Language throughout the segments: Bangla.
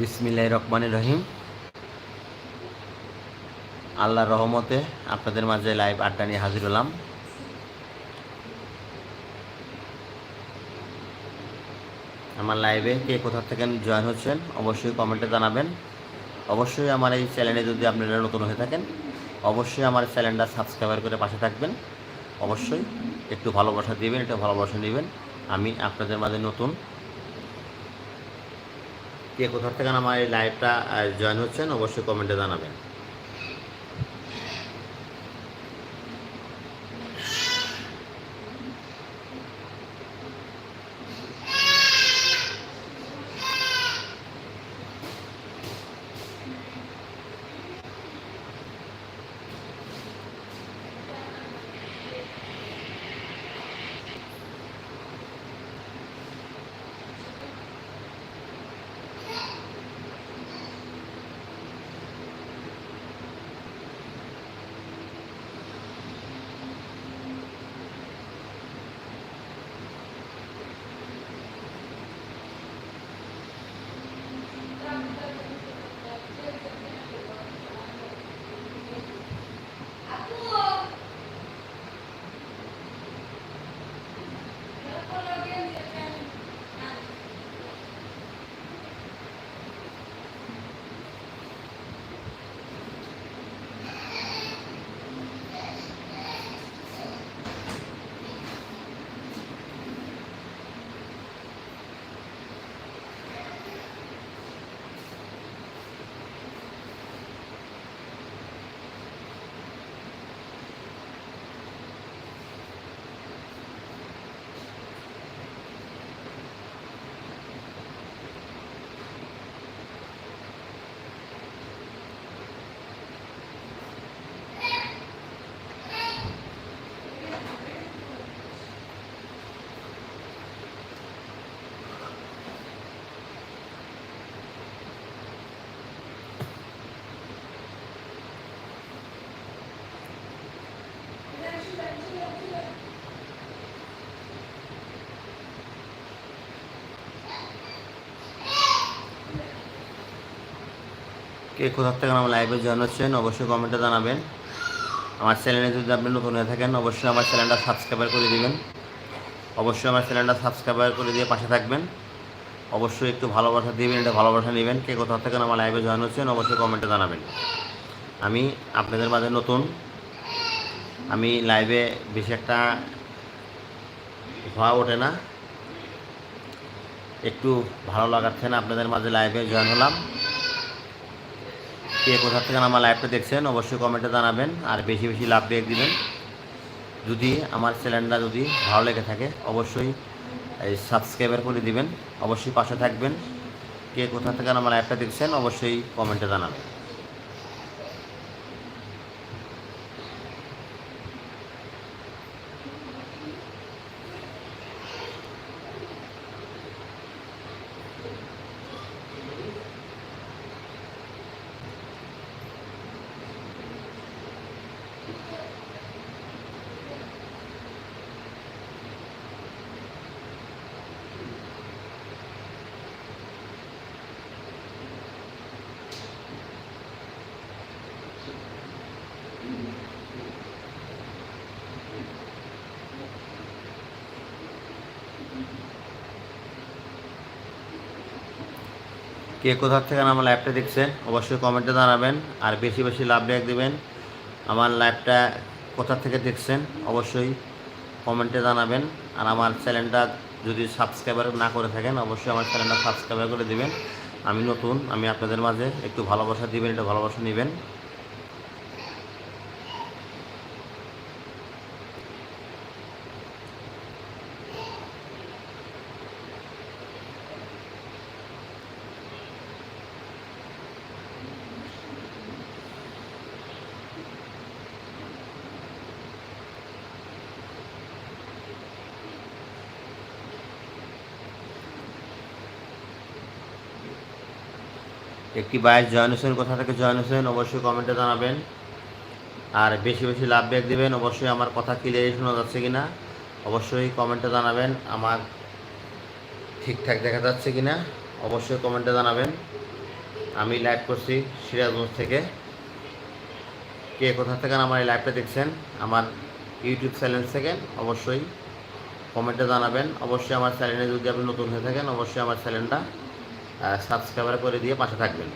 বিসমিল্লাহ রহমানির রহিম। আল্লাহর রহমতে আপনাদের মাঝে লাইভ আড্ডা নিয়ে হাজির হলাম। আমার লাইভে কে কোথা থেকে জয়েন হচ্ছেন অবশ্যই কমেন্টে জানাবেন। অবশ্যই আমার এই চ্যানেলে যদি আপনারা নতুন হয়ে থাকেন, অবশ্যই আমার চ্যানেলটা সাবস্ক্রাইবার করে পাশে থাকবেন। অবশ্যই একটু ভালোবাসা দিবেন, একটু ভালোবাসা নেবেন। আমি আপনাদের মাঝে নতুন কে কোথার থেকে আমার এই লাইভটা জয়েন হচ্ছেন অবশ্যই কমেন্টে জানাবেন। কে কোথা থেকে আমার লাইভে জয়েন হচ্ছেন, অবশ্যই কমেন্টে জানাবেন। আমার চ্যানেলে যদি আপনি নতুন হয়ে থাকেন, অবশ্যই আমার চ্যানেলটা সাবস্ক্রাইবার করে দিবেন। অবশ্যই আমার চ্যানেলটা সাবস্ক্রাইবার করে দিয়ে পাশে থাকবেন। অবশ্যই একটু ভালোবাসা দিবেন এটা ভালোবাসা নেবেন। কে কোথা থেকে আমার লাইভে জয়েন হচ্ছেন, অবশ্যই কমেন্টে জানাবেন। আমি আপনাদের মাঝে নতুন। আমি লাইভে বেশি একটা হওয়া ওঠে না। একটু ভালো লাগাচ্ছে না, আপনাদের মাঝে লাইভে জয়েন হলাম। কে কোথা থেকে আমার লাইভটা দেখছেন, অবশ্যই কমেন্টে জানাবেন, আর বেশি বেশি লাভ দিয়ে দিবেন। যদি আমার চ্যানেলটা যদি ভালো লেগে থাকে, অবশ্যই এই সাবস্ক্রাইবার করে দিবেন, অবশ্যই পাশে থাকবেন। কে কোথা থেকে আমার লাইভটা দেখছেন, অবশ্যই কমেন্টে জানাবেন। কে কোথার থেকে আমার লাইভটা দেখছেন, অবশ্যই কমেন্টে জানাবেন, আর বেশি বেশি লাভ লাইক দেবেন। আমার লাইভটা কোথা থেকে দেখছেন, অবশ্যই কমেন্টে জানাবেন। আর আমার চ্যানেলটা যদি সাবস্ক্রাইবার না করে থাকেন, অবশ্যই আমার চ্যানেলটা সাবস্ক্রাইবার করে দেবেন। আমি নতুন, আমি আপনাদের মাঝে একটু ভালোবাসা দিবেন, একটু ভালোবাসা নেবেন। একটি বাইশ জয়েন হোসেন কোথা থেকে, জয়েন হোসেন অবশ্যই কমেন্টে জানাবেন। আর বেশি বেশি লাভ ব্যাক দেবেন, অবশ্যই আমার কথা ক্লিয়ারই শোনা যাচ্ছে কি না অবশ্যই কমেন্টে জানাবেন, আমার ঠিকঠাক দেখা যাচ্ছে কি না অবশ্যই কমেন্টে জানাবেন। আমি লাইভ করছি সিরাজগঞ্জ থেকে। কে কোথা থেকে আমার এই লাইভটা দেখছেন, আমার ইউটিউব চ্যানেল থেকে, অবশ্যই কমেন্টে জানাবেন। অবশ্যই আমার চ্যানেলে যদি আপনি নতুন হয়ে থাকেন, অবশ্যই আমার চ্যানেলটা সাবস্ক্রাইবার করে দিয়ে পাশে থাকবেন।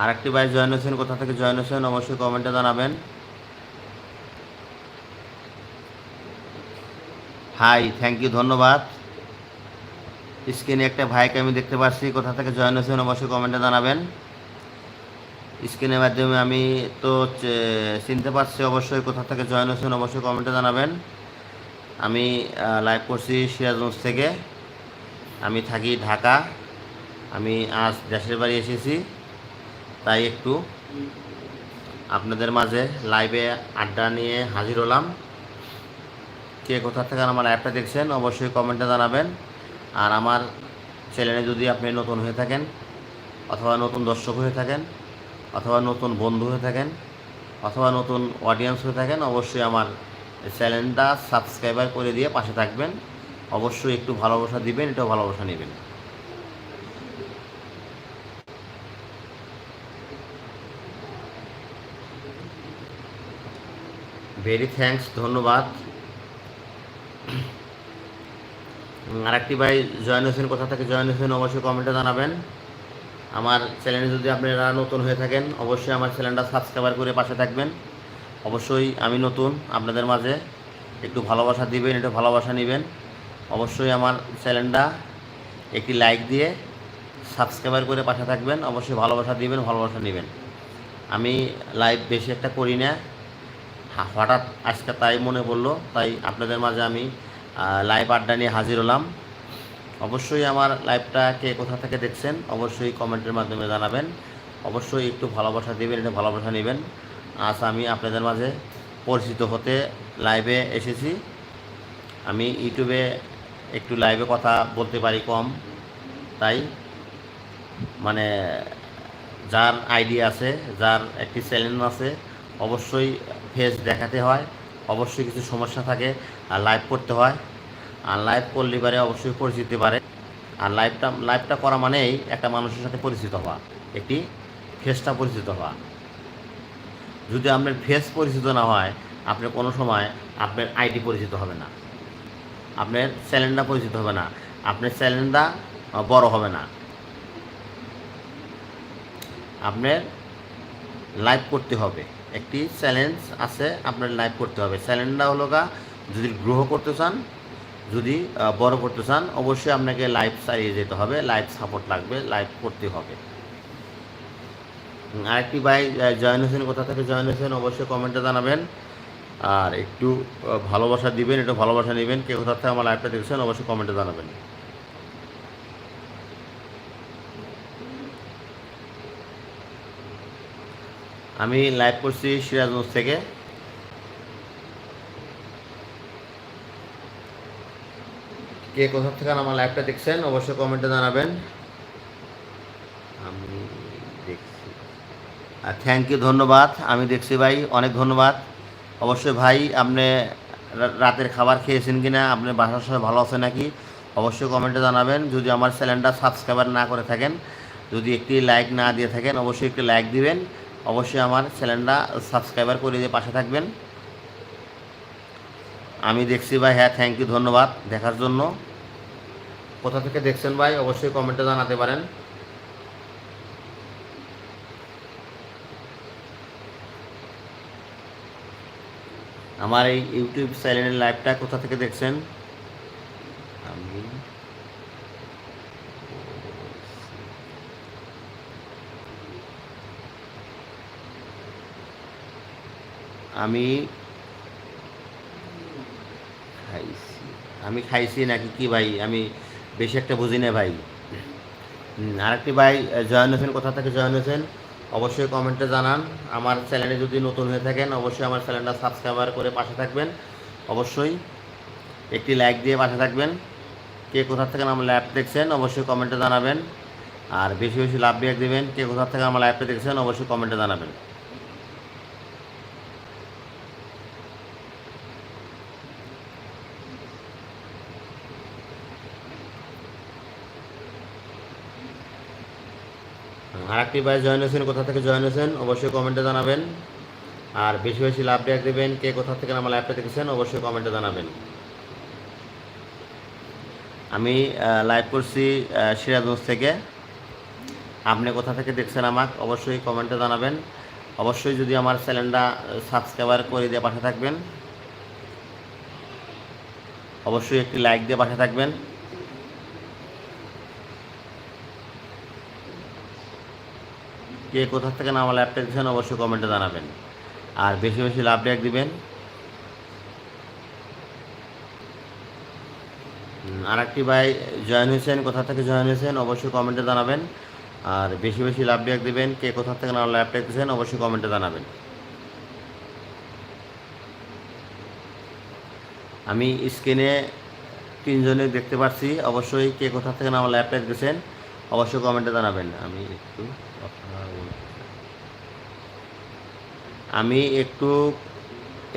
আর একটি ভাই জয়েন হয়েছেন, কোথা থেকে জয়েন হয়েছেন অবশ্যই কমেন্টে জানাবেন। হাই থ্যাংক ইউ ধন্যবাদ। স্ক্রিনে একটা ভাইকে আমি দেখতে পাচ্ছি, কোথা থেকে জয়েন হয়েছেন অবশ্যই কমেন্টে জানাবেন। স্ক্রিনের মাধ্যমে আমি তো চিনতে পারছি অবশ্যই কোথা থেকে জয়েন হয়েছেন, অবশ্যই কমেন্টে জানাবেন। আমি লাইভ করছি সিরাজগঞ্জ থেকে। আমি থাকি ঢাকা। আমি আজ দেশের বাড়ি এসেছি, তাই একটু আপনাদের মাঝে লাইভে আড্ডা নিয়ে হাজির হলাম। কে কোথা থেকে আমার অ্যাপটা দেখছেন, অবশ্যই কমেন্টে জানাবেন। আর আমার চ্যানেলে যদি আপনি নতুন হয়ে থাকেন, অথবা নতুন দর্শক হয়ে থাকেন অথবা নতুন বন্ধু হয়ে থাকেন, অথবা নতুন অডিয়েন্স হয়ে থাকেন, অবশ্যই আমার চ্যানেলটা সাবস্ক্রাইবার করে দিয়ে পাশে থাকবেন। অবশ্যই একটু ভালোবাসা দিবেন, এটাও ভালোবাসা নেবেন। ভেরি থ্যাঙ্কস ধন্যবাদ। আরেকটি ভাই জয়েন হোসেন কোথা থেকে, জয়েন হোসেন অবশ্যই কমেন্টে জানাবেন। আমার চ্যানেলে যদি আপনারা নতুন হয়ে থাকেন, অবশ্যই আমার চ্যানেলটা সাবস্ক্রাইবার করে পাশে থাকবেন। অবশ্যই আমি নতুন আপনাদের মাঝে একটু ভালোবাসা দিবেন, একটু ভালোবাসা নেবেন। অবশ্যই আমার চ্যানেলটা একটি লাইক দিয়ে সাবস্ক্রাইবার করে পাশে থাকবেন, অবশ্যই ভালোবাসা দিবেন, ভালোবাসা নেবেন। আমি লাইভ বেশি একটা করি না। হঠাৎ আজকে তাই মনে পড়ল, তাই আপনাদের মাঝে আমি লাইভ আড্ডা নিয়ে হাজির হলাম। অবশ্যই আমার লাইভটা কে কোথা থেকে দেখছেন, অবশ্যই কমেন্টের মাধ্যমে জানাবেন। অবশ্যই একটু ভালোবাসা দেবেন এটা ভালোবাসা নেবেন। আজ আমি আপনাদের মাঝে পরিচিত হতে লাইভে এসেছি। আমি ইউটিউবে একটু লাইভে কথা বলতে পারি কম, তাই মানে যার আইডি আছে, যার একটি চ্যানেল আছে, অবশ্যই ফেস দেখাতে হয়। অবশ্যই কিছু সমস্যা থাকে আর লাইভ করতে হয়। আর লাইভ করলে পারে অবশ্যই পরিচিত পারে। আর লাইভটা লাইভটা করা মানেই একটা মানুষের সাথে পরিচিত হওয়া, একটি ফেসটা পরিচিত হওয়া। যদি আপনার ফেস পরিচিত না হয়, আপনি কোনো সময় আপনার আইডি পরিচিত হবে না। আপনার চ্যানেলটা পরিচিত হবে না। আপনার চ্যানেলটা বড় হবে না। আপনার লাইভ করতে হবে। একটি চ্যালেঞ্জ আছে আপনার লাইভ করতে হবে। চ্যালেঞ্জটা হলো গা, যদি গ্রহ করতে চান যদি বড় করতে চান, অবশ্যই আপনাকে লাইভ চালিয়ে যেতে হবে লাইভ সাপোর্ট লাগবে লাইভ করতে হবে। আরেকটি ভাই জয়েন হোসেন, কোথা থেকে জয়েন হোসেন, অবশ্যই কমেন্টে জানাবেন। আর একটু ভালোবাসা দিবেন, একটু ভালোবাসা নেবেন, কে কোথা থেকে আমার লাইভটা দেখছেন, অবশ্যই কমেন্টে জানাবেন। আমি লাইভ করছি সিরাজগঞ্জ থেকে। কে কোথা থেকে আমার লাইভটা দেখছেন, অবশ্যই কমেন্টে জানাবেন। আমি দেখছি। আর থ্যাংক ইউ ধন্যবাদ। আমি দেখছি ভাই, অনেক ধন্যবাদ। অবশ্যই ভাই, আপনি রাতের খাবার খেয়েছেন কি না আপনার বাসার সময় ভালো আছে নাকি, অবশ্যই কমেন্টে জানাবেন। যদি আমার চ্যানেলটা সাবস্ক্রাইবার না করে থাকেন, যদি একটি লাইক না দিয়ে থাকেন, অবশ্যই একটি লাইক দিবেন। অবশ্যই আমার চ্যানেলটা সাবস্ক্রাইবার করে দিয়ে পাশে থাকবেন। আমি দেখছি ভাই হ্যাঁ থ্যাংক ইউ ধন্যবাদ দেখার জন্য। কোথা থেকে দেখছেন ভাই? অবশ্যই কমেন্টে জানাতে পারেন। আমার এই ইউটিউব চ্যানেলের লাইভটা কোথা থেকে দেখছেন? আমি আমি খাইছি আমি খাইছি নাকি কি ভাই? আমি বেশি একটা বুঝি না ভাই। আরেকটি ভাই জয়েন হোসেন, কোথা থেকে জয়েন হোসেন? অবশ্যই কমেন্টে জানান। আমার চ্যানেলে যদি নতুন হয়ে থাকেন, অবশ্যই আমার চ্যানেলটা সাবস্ক্রাইবার করে পাশে থাকবেন। অবশ্যই একটি লাইক দিয়ে পাশে থাকবেন। কে কোথা থেকে আমার লাইভ দেখছেন, অবশ্যই কমেন্টে জানাবেন। আর বেশি বেশি লাভ ব্যাক দেবেন। কে কোথা থেকে আমার লাইভটা দেখছেন, অবশ্যই কমেন্টে জানাবেন। আর একটি ভাই জয়েন হয়েছেন, কোথা থেকে জয়েন হয়েছেন, অবশ্যই কমেন্টে জানাবেন। আর বেশি বেশি লাভ ডেক দেবেন, কে কোথা থেকে আমার লাইভটা দেখেছেন, অবশ্যই কমেন্টে জানাবেন। আমি লাইভ করছি সিরাজগঞ্জ থেকে। আপনি কোথা থেকে দেখছেন আমাকে, অবশ্যই কমেন্টে জানাবেন। অবশ্যই যদি আমার চ্যানেলটা সাবস্ক্রাইবার করে দিয়ে পাশে থাকবেন, অবশ্যই একটি লাইক দিয়ে পাশে থাকবেন। কে কোথা থেকে না আমার ল্যাপটপ দিচ্ছেন অবশ্যই কমেন্টে জানাবেন। আর বেশি বেশি লাভ ব্যাক দিবেন। আর একটি ভাই, জয়েন হয়েছেন, কোথা থেকে জয়েন হয়েছেন অবশ্যই কমেন্টে জানাবেন। আর বেশি বেশি লাভ ব্যাক দিবেন, কে কোথা থেকে না ল্যাপটপ দিচ্ছেন অবশ্যই কমেন্টে জানাবেন। আমি স্ক্রিনে তিনজনে দেখতে পাচ্ছি অবশ্যই কে কোথা থেকে আমার ল্যাপটপ দিচ্ছেন অবশ্যই কমেন্টে জানাবেন। আমি একটু কথা বলতে আমি একটু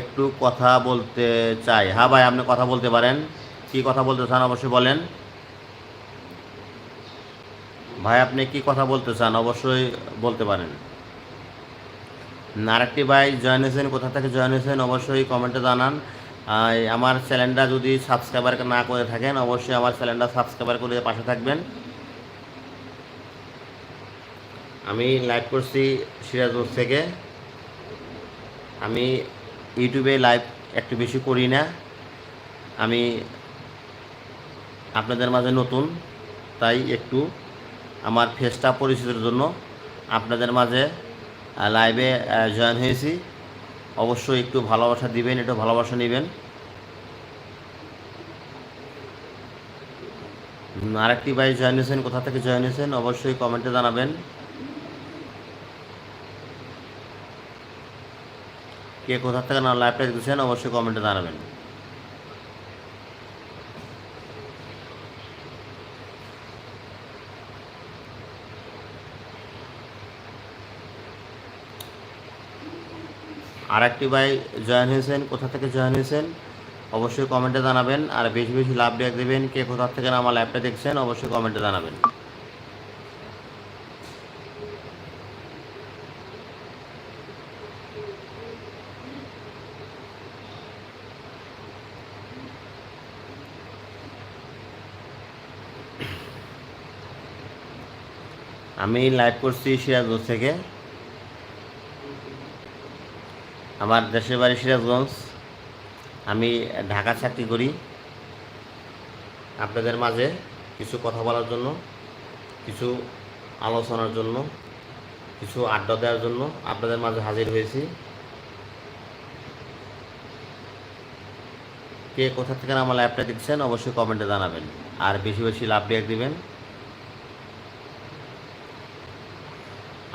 একটু কথা বলতে চাই। হ্যাঁ ভাই, আপনি কথা বলতে পারেন। কি কথা বলতে চান অবশ্যই বলেন। ভাই, আপনি কি কথা বলতে চান অবশ্যই বলতে পারেন। আরেকটি ভাই, জয়েন হয়েছেন? কোথা থেকে জয়েন হয়েছেন? অবশ্যই কমেন্টে জানান। আমার চ্যানেলটা যদি সাবস্ক্রাইবার না করে থাকেন, অবশ্যই আমার চ্যানেলটা সাবস্ক্রাইবার করে পাশে থাকবেন। আমি লাইভ করছি সিরাজগঞ্জ থেকে। আমি ইউটিউবে লাইভ একটু বেশি করি না। আমি আপনাদের মাঝে নতুন, তাই একটু আমার ফেসটা পরিচিতির জন্য আপনাদের মাঝে লাইভে জয়েন হয়েছি। অবশ্যই একটু ভালোবাসা দিবেন, একটু ভালোবাসা নেবেন। আরেকটি ভাই জয়েন হয়েছেন, কোথা থেকে জয়েন হয়েছেন? অবশ্যই কমেন্টে জানাবেন। কে কোথা থেকে না লাইভটা দেখছেন অবশ্যই কমেন্টে জানাবেন। আর একটি ভাই জয়েন হয়েছেন, কোথা থেকে জয়েন হয়েছেন, অবশ্যই কমেন্টে জানাবেন। আর বেশি বেশি লাভ ব্যাক দেবেন, কে কোথা থেকে আমার লাইভটা দেখছেন, অবশ্যই কমেন্টে জানাবেন। আমি লাইভ করছি সিরাজগঞ্জ থেকে। আমার দেশের বাড়ি সিরাজগঞ্জ। আমি ঢাকা চাকরি করি আপনাদের মাঝে কিছু কথা বলার জন্য, কিছু আলোচনার জন্য, কিছু আড্ডা দেওয়ার জন্য আপনাদের মাঝে হাজির হয়েছি। কে কোথা থেকে আমার লাইভটা দেখছেন অবশ্যই কমেন্টে জানাবেন। আর বেশি বেশি লাভ ব্যাক দিবেন।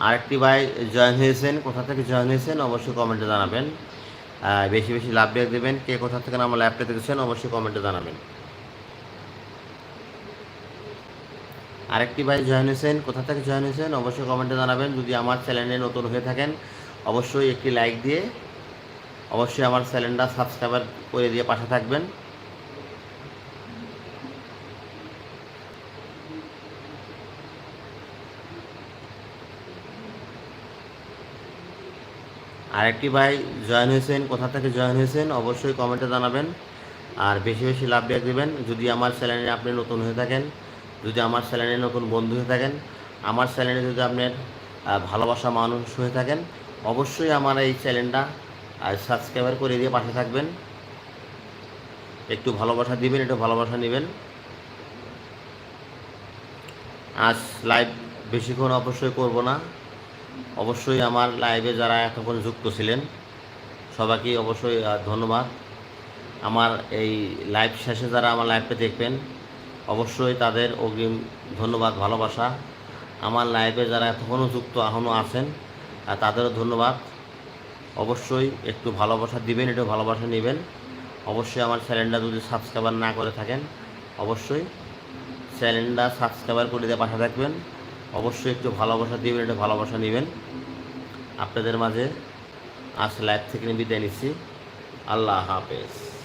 আরেকটি ভাই জয়েন হয়েছেন, কোথা থেকে জয়েন হয়েছেন অবশ্যই কমেন্টে জানাবেন। বেশি বেশি লাভ ব্যাক দেবেন, কে কোথা থেকে আমার ল্যাপটপ দেখেছেন অবশ্যই কমেন্টে জানাবেন। আরেকটি ভাই জয়েন হয়েছেন, কোথা থেকে জয়েন হয়েছেন অবশ্যই কমেন্টে জানাবেন। যদি আমার চ্যানেলে নতুন হয়ে থাকেন, অবশ্যই একটি লাইক দিয়ে অবশ্যই আমার চ্যানেলটা সাবস্ক্রাইবার করে দিয়ে পাশে থাকবেন। আরেকটি ভাই জয়েন হয়েছেন, কোথা থেকে জয়েন হয়েছেন, অবশ্যই কমেন্টে জানাবেন। আর বেশি বেশি লাভ ব্যাক দেবেন। যদি আমার চ্যানেলে আপনি নতুন হয়ে থাকেন, যদি আমার চ্যানেলে নতুন বন্ধু হয়ে থাকেন, আমার চ্যানেলে যদি আপনার ভালোবাসা মানুষ হয়ে থাকেন, অবশ্যই আমার এই চ্যানেলটা সাবস্ক্রাইবার করে দিয়ে পাশে থাকবেন। একটু ভালোবাসা দিবেন, একটু ভালোবাসা নেবেন। আজ লাইভ বেশিক্ষণ অবশ্যই করব না। অবশ্যই আমার লাইভে যারা এতক্ষণ যুক্ত ছিলেন, সবাইকে অবশ্যই ধন্যবাদ। আমার এই লাইভ শেষে যারা আমার লাইভটা দেখবেন, অবশ্যই তাদের অগ্রিম ধন্যবাদ, ভালোবাসা। আমার লাইভে যারা এতক্ষণও যুক্ত এখনও আছেন তাদেরও ধন্যবাদ। অবশ্যই একটু ভালোবাসা দিবেন, একটু ভালোবাসা নেবেন। অবশ্যই আমার চ্যানেলটা যদি সাবস্ক্রাইবার না করে থাকেন, অবশ্যই চ্যানেলটা সাবস্ক্রাইবার করে দিয়ে পাশে থাকবেন। অবশ্যই একটু ভালোবাসা দিবেন, একটু ভালোবাসা নেবেন। আপনাদের মাঝে আজ লাইভ থেকে বিদায় নিচ্ছি। আল্লাহ হাফেজ।